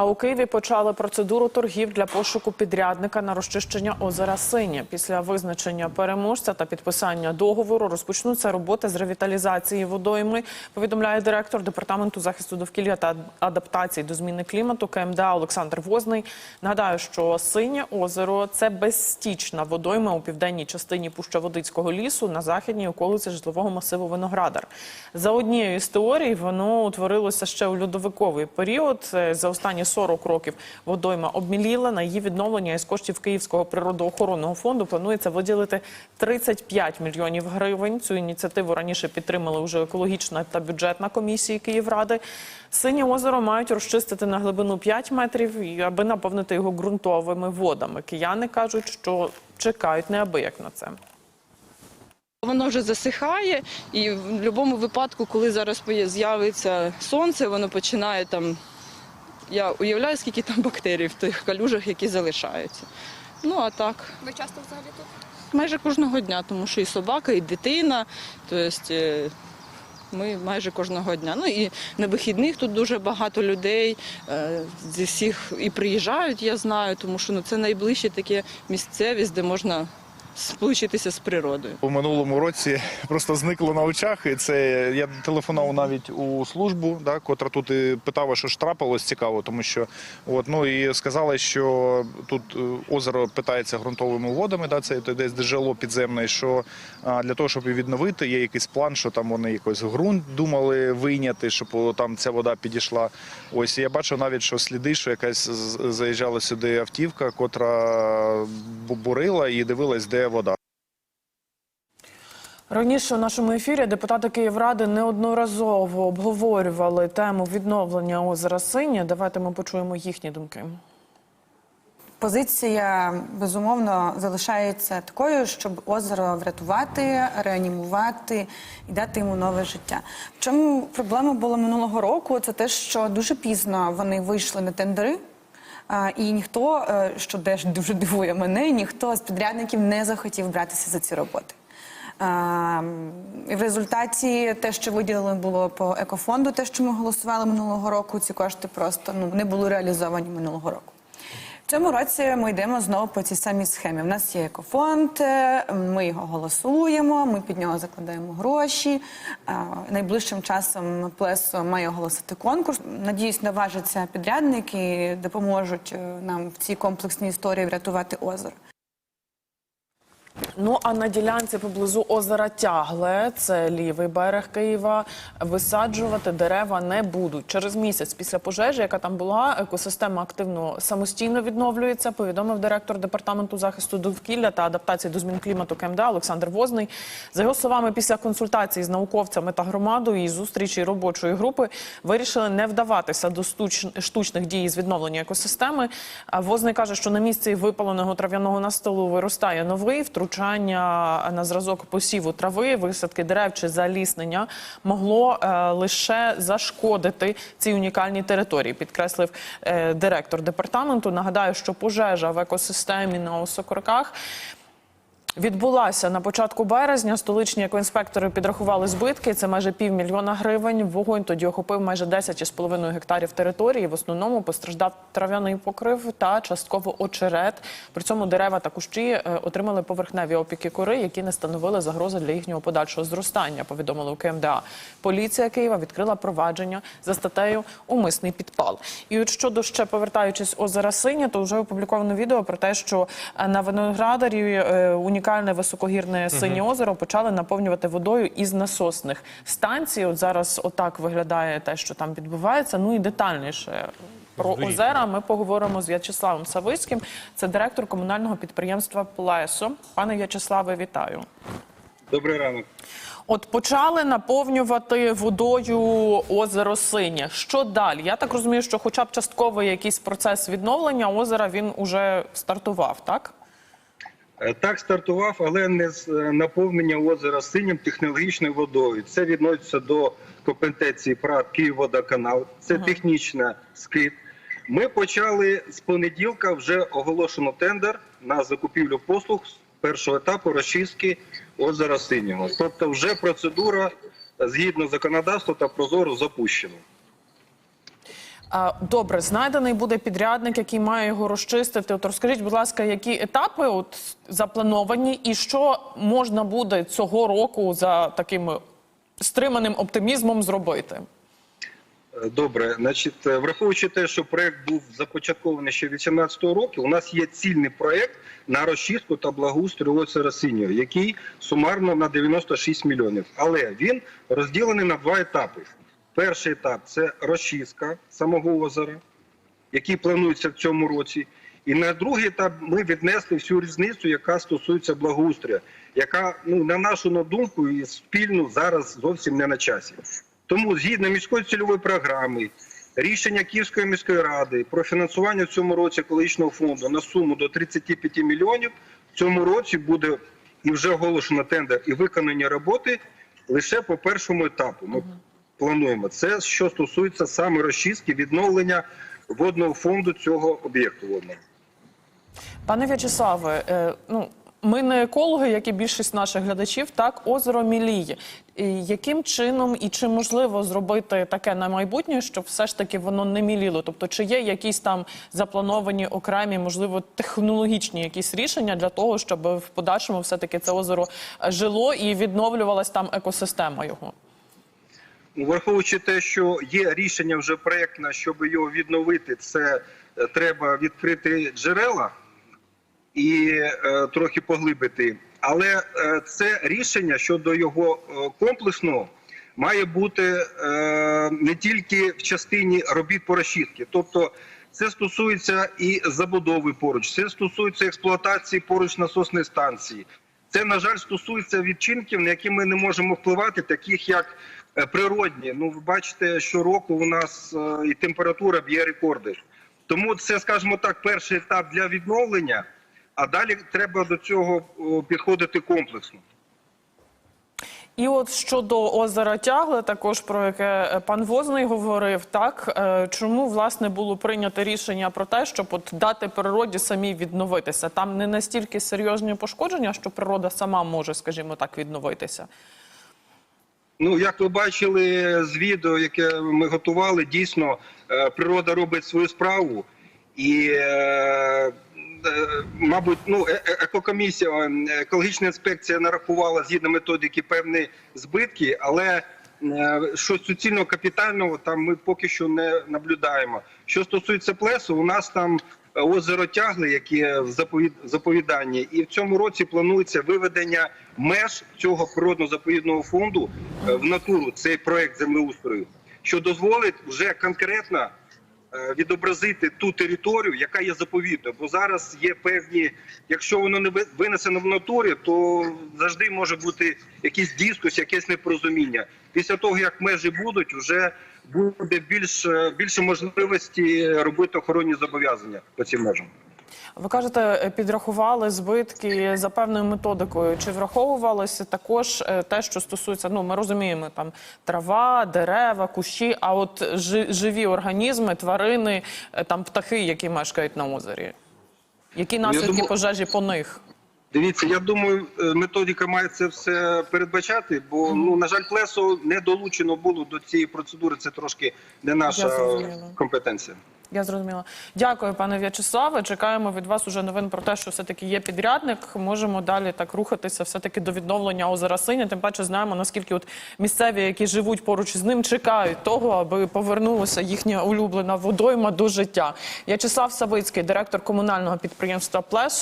А у Києві почали процедуру торгів для пошуку підрядника на розчищення озера Синє. Після визначення переможця та підписання договору розпочнуться роботи з ревіталізації водойми. Повідомляє директор департаменту захисту довкілля та адаптації до зміни клімату КМДА Олександр Возний. Нагадаю, що синє озеро це безстічна водойма у південній частині Пущаводицького лісу на західній околиці житлового масиву Виноградар. За однією з теорій, воно утворилося ще у льодовиковий період. Е, За останні 40 років водойма обміліла. На її відновлення із коштів Київського природоохоронного фонду планується виділити 35 мільйонів гривень. Цю ініціативу раніше підтримали вже екологічна та бюджетна комісії Київради. Синє озеро мають розчистити на глибину 5 метрів, аби наповнити його ґрунтовими водами. Кияни кажуть, що чекають неабияк на це. Воно вже засихає, і в будь-якому випадку, коли зараз з'явиться сонце, воно починає там. Я уявляю, скільки там бактерій в тих калюжах, які залишаються. Ну а так, Ви часто взагалі тут? майже кожного дня, тому що і собака, і дитина. Тобто е, ми майже кожного дня. Ну і на вихідних тут дуже багато людей е, зі всіх і приїжджають, я знаю, тому що ну, це найближче таке місцевість, де можна сполучитися з природою. У минулому році просто зникло на очах, і це я телефонував навіть у службу, да, котра тут і питала, що ж трапилось цікаво, тому що от ну і сказали, що тут е, озеро питається ґрунтовими водами, да, це десь джерело підземне, що а, для того, щоб її відновити, є якийсь план, що там вони якось ґрунт думали вийняти, щоб там ця вода підійшла. Ось я бачив навіть, що сліди, що якась заїжджала сюди автівка, котра бурила і дивилась, де вода. Раніше у нашому ефірі депутати Київради неодноразово обговорювали тему відновлення озера Синє. Давайте ми почуємо їхні думки. Позиція безумовно залишається такою, щоб озеро врятувати, реанімувати і дати йому нове життя. В чому проблема була минулого року? Це те, що дуже пізно вони вийшли на тендери. І ніхто, е, що теж дуже дивує мене, ніхто з підрядників не захотів братися за ці роботи. І в результаті те, що виділено було по екофонду, те, що ми голосували минулого року, ці кошти просто ну не були реалізовані минулого року. Цьому році ми йдемо знову по цій самій схемі. У нас є екофонд, е, ми його голосуємо, ми під нього закладаємо гроші. Найближчим часом Плесо має оголосити конкурс. Надіюсь, наважаться підрядники допоможуть е, нам в цій комплексній історії врятувати озеро. Ну а на ділянці поблизу озера Тягле, це лівий берег Києва, висаджувати дерева не будуть. Через місяць після пожежі, яка там була, екосистема активно самостійно відновлюється. Повідомив директор департаменту захисту довкілля та адаптації до змін клімату КМДА Олександр Возний. За його словами, після консультацій з науковцями та громадою і зустрічі робочої групи вирішили не вдаватися до штучних дій з відновлення екосистеми. Возний каже, що на місці випаленого трав'яного настилу виростає новий втручання на зразок посіву трави, висадки дерев чи заліснення могло е, лише зашкодити цій унікальній території, підкреслив е, директор департаменту. Нагадаю, що пожежа в екосистемі на Осокорках Відбулася на початку березня. Столичні екоінспектори підрахували збитки. Це майже півмільйона гривень. Вогонь тоді охопив майже 10,5 гектарів території. В основному постраждав трав'яний покрив та частково очерет. При цьому дерева та кущі е, отримали поверхневі опіки кори, які не становили загрози для їхнього подальшого зростання. Повідомили у КМДА. Поліція Києва відкрила провадження за статтею Умисний підпал. І от щодо ще повертаючись озера Синє, то вже опубліковано відео про те, що е, на виноградарі е, унікальне високогірне синє озеро почали наповнювати водою із насосних станцій. От зараз отак виглядає те, що там відбувається. Ну і детальніше. Про озера ми поговоримо з В'ячеславом Савицьким. Це директор комунального підприємства Плесо. Пане В'ячеславе, вітаю. Добрий ранок. От почали наповнювати водою озеро Синє. Що далі? Я так розумію, що, хоча б частковий якийсь процес відновлення озера він уже стартував, так? Е, Так стартував, але не з е, наповнення озера синім технологічною водою. Це відноситься до компетенції ПРАТ Київводоканал. Це технічна скид. Ми почали з понеділка вже оголошено тендер на закупівлю послуг з першого етапу розчистки озера Синього. Тобто, вже процедура згідно законодавства та прозоро запущена. Добре, знайдений буде підрядник, який має його розчистити. От розкажіть, будь ласка, які етапи от заплановані, і що можна буде цього року за таким стриманим оптимізмом зробити? Добре, значить, е, враховуючи те, що проект був започаткований ще 2018 року, у нас є цільний проект на розчистку та благоустрій озера Синього, який сумарно на 96 мільйонів. Але він розділений на два етапи. Перший етап це розчистка самого озера, який планується в цьому році. І на другий етап ми віднесли всю різницю, яка стосується благоустрою, яка, ну на нашу на думку, і спільну зараз зовсім не на часі. Тому згідно міської цільової програми, рішення Київської міської ради про фінансування в цьому році екологічного фонду на суму до 35 мільйонів в цьому році буде і вже оголошено тендер і виконані роботи лише по першому етапу. Ми плануємо це, що стосується саме розчистки, відновлення водного фонду цього об'єкту водного. Пане В'ячеславе, е, ну ми не екологи, як і більшість наших глядачів, так озеро міліє. Яким чином і чи можливо зробити таке на майбутнє, щоб все ж таки воно не міліло? Тобто, чи є якісь там заплановані окремі, можливо, технологічні якісь рішення для того, щоб в подальшому все таки це озеро жило і відновлювалась там екосистема його? Враховуючи те, що є рішення вже проєктне, щоб його відновити, це е, треба відкрити джерела і е, трохи поглибити. Але е, це рішення щодо його е, комплексного має бути е, не тільки в частині робіт по розчистці. Тобто це стосується і забудови поруч, це стосується експлуатації поруч насосної станції. Це, на жаль, стосується відчинків, на які ми не можемо впливати, таких як природні. Ну, ви бачите, щороку у нас е, і температура б'є рекорди. Тому це, скажімо так, перший етап для відновлення, а далі треба до цього підходити комплексно. І от щодо озера Тягле, також про яке е, пан Возний говорив, так е, чому власне було прийнято рішення про те, щоб от дати природі самій відновитися? Там не настільки серйозні пошкодження, що природа сама може, скажімо так, відновитися. Ну, як ви бачили з відео, яке ми готували, дійсно е, природа робить свою справу, і, е, е, мабуть, ну, екокомісія, екологічна інспекція нарахувала згідно методики певні збитки, але щось суцільного капітального там ми поки що не наблюдаємо. Що стосується плесу, у нас там озеро Тягли, яке в заповід- заповіданні, і в цьому році планується виведення меж цього природно-заповідного фонду е, в натуру. Цей проект землеустрою, що дозволить вже конкретно е, відобразити ту територію, яка є заповідною. Бо зараз є певні, якщо воно не винесено в натурі, то завжди може бути якийсь дискус, якесь непорозуміння. Після того як межі будуть, вже буде більш е, більше можливості робити охоронні зобов'язання по цим межам. Ви кажете, е, підрахували збитки за певною методикою. Чи враховувалося також е, те, що стосується? Ну, ми розуміємо, там трава, дерева, кущі, а от живі організми, тварини, там птахи, які мешкають на озері. Які наслідки думаю- пожежі по них? Дивіться, я думаю, е, методика має це все передбачати, бо ну на жаль, плесо не долучено було до цієї процедури. Це трошки не наша компетенція. Я зрозуміла. Дякую, пане В'ячеславе. Чекаємо від вас уже новин про те, що все таки є підрядник. Можемо далі так рухатися, все таки до відновлення озера Синя. Тим паче знаємо, наскільки от місцеві, які живуть поруч з ним, чекають того, аби повернулася їхня улюблена водойма до життя. В'ячеслав Савицький, директор комунального підприємства Плес.